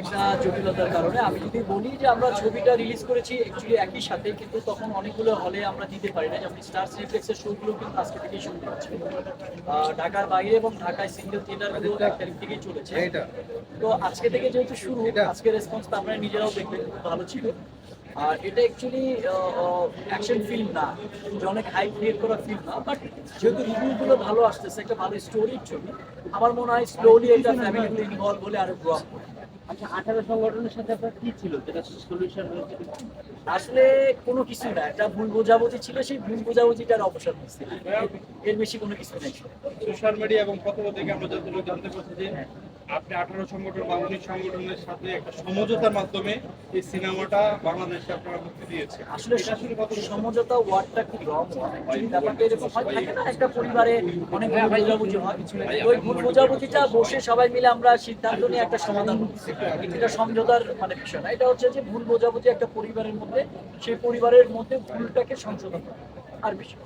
একটা জটিলতার কারণে। আমি যদি বলি যে আমরা ছবিটা রিলিজ করেছি অ্যাকচুয়ালি একই সাথে কিন্তু তখন অনেকগুলো হলে আমরা দিতে পারি না যেমন স্টার সিনেপ্লেক্সের শোগুলো কিন্তু আজকে থেকেই শুরু হচ্ছে। ঢাকার বাইরে এবং ঢাকায় সিঙ্গেল থিয়েটারগুলো এক তারিখ থেকেই চলেছে। তো আজকে থেকে যেহেতু শুরু? আজকে রেসপন্স তো আমরা নিজেরাও খুব ভালো ছিল। আর এটা অ্যাকচুয়ালি অ্যাকশন ফিল্ম না। যে অনেক হাই ক্রিয়েট করা ফিল্ম না। বাট যেহেতু রিভিউগুলো ভালো আসতেছে একটা ভালো স্টোরির ছবি আমার মনে হয় স্লোলি এটা ফ্যামিলিগুলো ইনভলভ হলে আরও গ্রো আপ করবে। আচ্ছা আঠারো সংগঠনের সাথে আপনার কি ছিল? যেটা সলিউশন হয়েছিল? আসলে কোনো কিছু না। একটা ভুল বোঝাবুঝি ছিল সেই ভুল বোঝাবুঝিটার অবসর হচ্ছে এর বেশি কোনো কিছু নেই। সোশ্যাল মিডিয়া এবং কথা থেকে আমরা যতটুকু জানতে পারছি যে আপনি আঠারো সংগঠন বা উনিশ সংগঠনের সাথে একটা সমঝোতার মাধ্যমে এই সিনেমাটা বাংলাদেশে আপনারা মুক্তি দিয়েছে আসলে সমঝোতা ওয়ার্ডটা হয় থাকে না? একটা পরিবারে অনেক ভুল বোঝাবুঝি হয়। ওই ভুল বোঝাবুঝিটা বসে সবাই মিলে আমরা সিদ্ধান্ত নিয়ে একটা সমাধান করছি। এটা সমঝোতার মানে বিষয় না। এটা হচ্ছে যে ভুল বোঝাবুঝি একটা পরিবারের মধ্যে, সেই পরিবারের মধ্যে ভুলটাকে সংশোধন করা। আর বেশি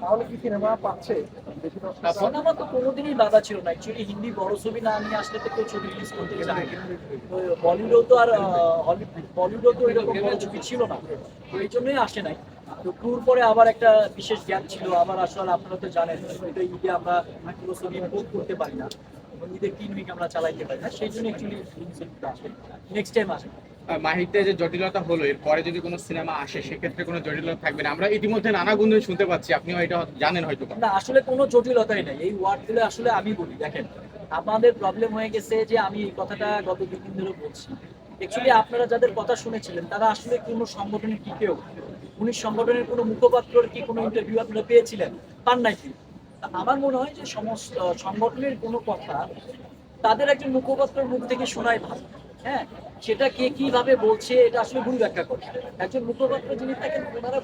তাহলে কি সিনেমা পাচ্ছে? সিনেমা তো কোনোদিনই বাধা ছিল না। অ্যাকচুয়ালি হিন্দি বড় ছবি না নিয়ে আসলে তো কেউ ছবি রিলিজ করতে চায় বলিউডও তো আর বলিউডও তো এরকম বড় ছবি ছিল না। তো এই জন্যই আসে নাই। তো ট্যুর পরে আবার একটা বিশেষ জ্ঞান ছিল। আবার আসলে আপনারা তো জানেন এটা ঈদে আমরা পুরো ছবি বুক করতে পারি না। এবং ঈদে তিন উইক আমরা চালাইতে পারি না। সেই জন্য অ্যাকচুয়ালি নেক্সট টাইম আসে। মাহিতে যে জটিলতা হলো এর পরে যদি কোনো সিনেমা আসে, সেক্ষেত্রে কোনো জটিলতা থাকবে না। আমরা ইতিমধ্যে নানা গুঞ্জন শুনতে পাচ্ছি, আপনিও এটা জানেন হয়তো না, আসলে কোনো জটিলতাই নাই। এই ওয়ার্ডগুলো আসলে আমি বলি, দেখেন, আমাদের প্রবলেম হয়ে গেছে যে আমি এই কথাটা গত দুদিন ধরে বলছি। অ্যাকচুয়ালি আপনারা যাদের কথা শুনেছিলেন, তারা আসলে কোনো সংগঠনের কি কেউ? উনি সংগঠনের কোনো মুখপাত্রর কি কোনো ইন্টারভিউ আপনারা পেয়েছিলেন? পান নাই কি আমার মনে হয় যে সমস্ত সংগঠনের কোনো কথা তাদের একজন মুখপাত্রের মুখ থেকে শোনাই ভালো। হ্যাঁ সেটা কে কীভাবে বলছে এটা আসলে ভুল ব্যাখ্যা করে একজন মুখপাত্র যিনি থাকেন ওনারা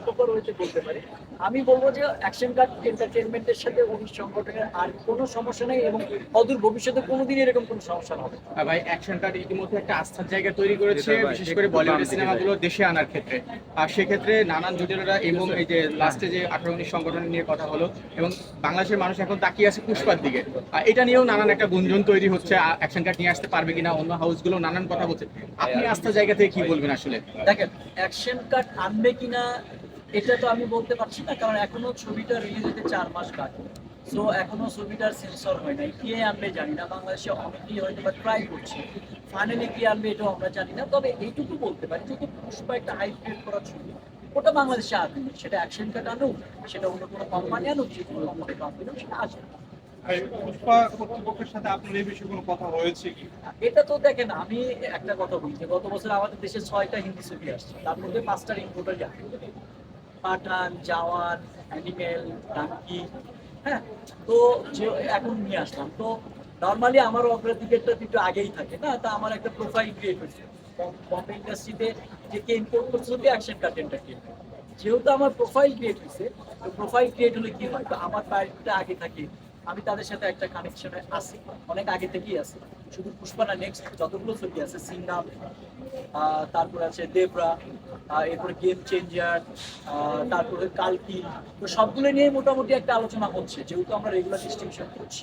বলতে পারে। আমি বলব যে অ্যাকশন কার্ড এন্টারটেনমেন্টের সাথে ওই সংগঠনের আর কোনো সমস্যা নেই এবং অদূর ভবিষ্যতে কোনোদিন এরকম কোনো সমস্যা হবে ভাই অ্যাকশন কার্ড ইতিমধ্যে একটা আস্থার জায়গা তৈরি করেছে বিশেষ করে বলিউডের সিনেমাগুলো দেশে আনার ক্ষেত্রে। আর সেক্ষেত্রে নানান জটিলতা এবং এই যে লাস্টে যে আঠারো উনিশ সংগঠন নিয়ে কথা হলো এবং বাংলাদেশের মানুষ এখন তাকিয়ে আছে পুষ্পার দিকে। আর এটা নিয়েও নানান একটা গুঞ্জন তৈরি হচ্ছে অ্যাকশন কার্ড নিয়ে আসতে পারবে কিনা অন্য হাউসগুলো নানান কথা বলছে আপনি আস্থার জায়গা থেকে কি বলবেন আসলে? দেখেন অ্যাকশন কার্ড আনবে কিনা এটা তো আমি বলতে পারছি না কারণ এখনও ছবিটা রিলিজ হতে চার মাস বাকি সো এখনও ছবিটার সেন্সর হয় নাই। কে আনবে জানি না বাংলাদেশে অনেকেই হয়তো বা ট্রাই করছে। ফাইনালি কে আনবে এটাও আমরা জানি না তবে এইটুকু বলতে পারি যেহেতু পুষ্পা একটা হাই ক্রিয়েট করা ছবি ওটা বাংলাদেশে আসবে। সেটা অ্যাকশন কার্ড আনুক সেটা অন্য কোনো কোম্পানি আনুক যে কোনো কোম্পানি সেটা আসবে। একটা কথা বলছি আমাদের ছয়টা হিন্দি আসছে। ইম্পোর্টার জওয়ান, অ্যানিমেল, ডাঙ্কি হ্যাঁ? তো এখন নিয়ে আসলাম। তো আমার অগ্রাধিকারটা একটু আগেই থাকে, না? তা আমার একটা প্রোফাইল ক্রিয়েট হয়েছে। বম্বে ইন্ডাস্ট্রিতে যে কে ইম্পোর্ট করছে হতে অ্যাকশন যেহেতু আমার প্রোফাইল ক্রিয়েট হয়েছে, তো প্রোফাইল ক্রিয়েট হলে কি হয়? তো আমার আগে থাকে আমি তাদের সাথে একটা কানেকশনে আছি, অনেক আগে থেকেই আছে। শুধু পুষ্পা না নেক্সট যতগুলো ছবি আছে সিঙ্গাম তারপর আছে দেবরা এরপরে গেম চেঞ্জার তারপরে কালকি তো সবগুলো নিয়ে মোটামুটি একটা আলোচনা হচ্ছে, যেহেতু আমরা রেগুলার ডিস্ট্রিবিউশন করছি।